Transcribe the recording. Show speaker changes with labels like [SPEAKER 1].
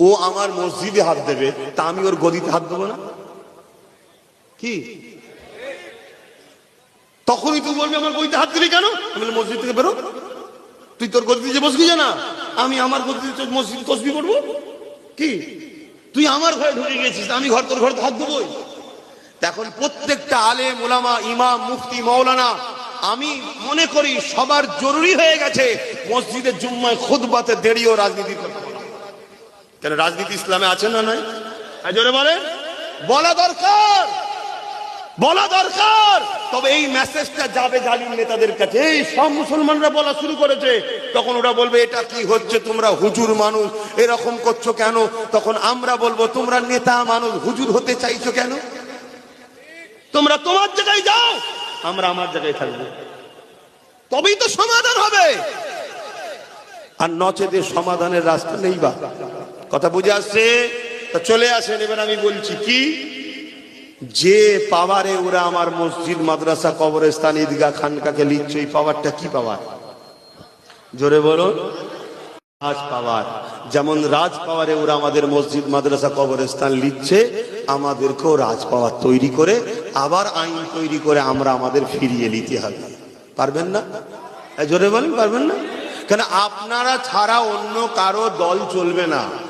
[SPEAKER 1] ও আমার মসজিদে হাত দেবে, তা আমি ওর গদিতে হাত দেবো না? কি? তখনই তুই বলবি, আমার গদিতে হাত দিলি কেন? আমি মসজিদ থেকে বেরো। তুই তোর গদিতে যে বসবি না আমি আমার গদিতে মসজিদ তসবি করব? কি? তুই আমার ঘরে ঢুকে গেছিস আমি ঘর তোর ঘরে হাত দেবোই। এখন প্রত্যেকটা আলে মোলামা ইমাম, মুফতি মৌলানা আমি মনে করি সবার জরুরি হয়ে গেছে মসজিদের জুম্মায় খুদবাতে দেরিও রাজনীতি করতে। কেন রাজনীতি ইসলামে আছে না নাই? হ্যাঁ, জোরে বলে বলা দরকার। বলা দরকার। তবে এই মেসেজটা যাবে জালিম নেতাদের কাছে। এই সব মুসলমানরা বলা শুরু করেছে। তখন ওরা বলবে এটা কি হচ্ছে? তোমরা হুজুর মানুষ। এরকম করছ কেন? তখন আমরা বলব তোমরা নেতা মানুষ হুজুর হতে চাইছো কেন? তোমরা তোমার জায়গায় যাও আমরা আমার জায়গায় থাকব। তবেই তো সমাধান হবে। আর নচেদের সমাধানের রাস্তা নেই বা? কথা বুঝে আসছে? তা চলে আসেন, এবার আমি বলছি কি? যে পাওয়ারে ওরা আমার মসজিদ, মাদ্রাসা, কবরস্থান ঈদগা খানকাকে লিখছে, এই পাওয়ারটা কি পাওয়ার? জোরে বলো রাজ পাওয়ার। যেমন রাজ পাওয়ারে ওরা আমাদের মসজিদ, মাদ্রাসা, কবরস্থান লিখছে, আমাদেরকেও রাজ পাওয়ার তৈরি করে, আবার আইন তৈরি করে আমরা আমাদের ফিরিয়ে নিতে হবে। পারবেন না? জোরে বলেন, পারবেন না? কেন আপনারা ছাড়া অন্য কারও দল চলবে না।